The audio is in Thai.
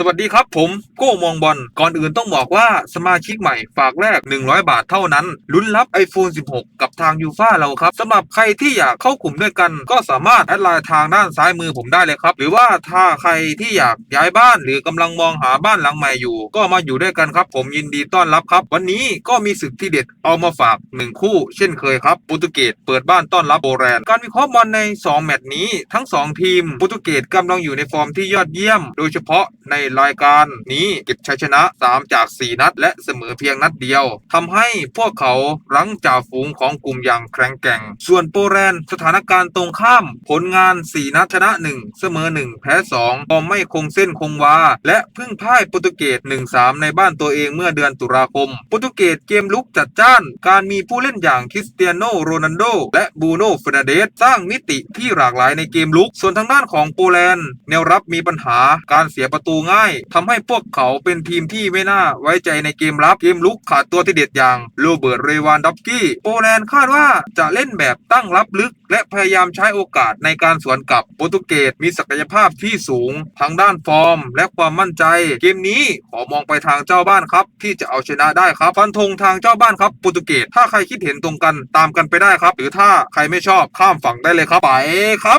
สวัสดีครับผมโก้มองบอลก่อนอื่นต้องบอกว่าสมาชิกใหม่ฝากแรก 100 บาทเท่านั้นลุ้นรับ iPhone 16 กับทางยูฟ่าเราครับสำหรับใครที่อยากเข้ากลุ่มด้วยกัน ก็สามารถแอดไลน์ทางด้านซ้ายมือผมได้เลยครับ หรือว่าถ้าใครที่อยากย้ายบ้าน หรือกำลังมองหาบ้านหลังใหม่อยู่ ก็มาอยู่ด้วยกันครับ ผมยินดีต้อนรับครับ วันนี้ก็มีศึกที่เด็ดเอามาฝากหนึ่งคู่ เช่นเคยครับโปรตุเกสเปิดบ้านต้อนรับโบแรนการวิเคราะห์บอลใน 2 แมตช์นี้ทั้ง 2 ทีมโปรตุเกสกำลังอยู่ในฟอร์มที่ยอดเยี่ยม โดยเฉพาะในรายการนี้เก็บชัยชนะ 3 จาก 4 นัด และเสมอเพียงนัดเดียวทำให้พวกเขารั้งจ่าฝูงของกลุ่มอย่างแข็งแกร่ง ส่วนโปแลนด์สถานการณ์ตรงข้าม ผลงาน 4 นัดชนะ 1 เสมอ 1 แพ้2พอมไม่คงเส้นคงวา และเพิ่งพ่ายโปรตุเกส 1-3 ในบ้านตัวเองเมื่อเดือนตุลาคม โปรตุเกสเกมลุกจัดจ้าน การมีผู้เล่นอย่างคริสเตียโนโรนัลโด และบูโน่เฟรนเดสสร้างมิติที่หลากหลายในเกมลุก ส่วนทางด้านของโปแลนด์แนวรับมีปัญหาการเสียประตูง่ายทำให้พวกเขาเป็นทีมที่ไม่น่าไว้ใจในเกมรับเกมลุกขาดตัวที่เด็ดอย่างโรเบิร์ตเรวานด็อฟสกี้ โปแลนด์คาดว่าจะเล่นแบบตั้งรับลึก และพยายามใช้โอกาสในการสวนกลับโปรตุเกสมีศักยภาพที่สูงทางด้านฟอร์ม และความมั่นใจ เกมนี้ขอมองไปทางเจ้าบ้านครับ ที่จะเอาชนะได้ครับฟันธงทางเจ้าบ้านครับโปรตุเกสถ้าใครคิดเห็นตรงกันตามกันไปได้ครับ หรือถ้าใครไม่ชอบข้ามฝั่งได้เลยครับไปครับ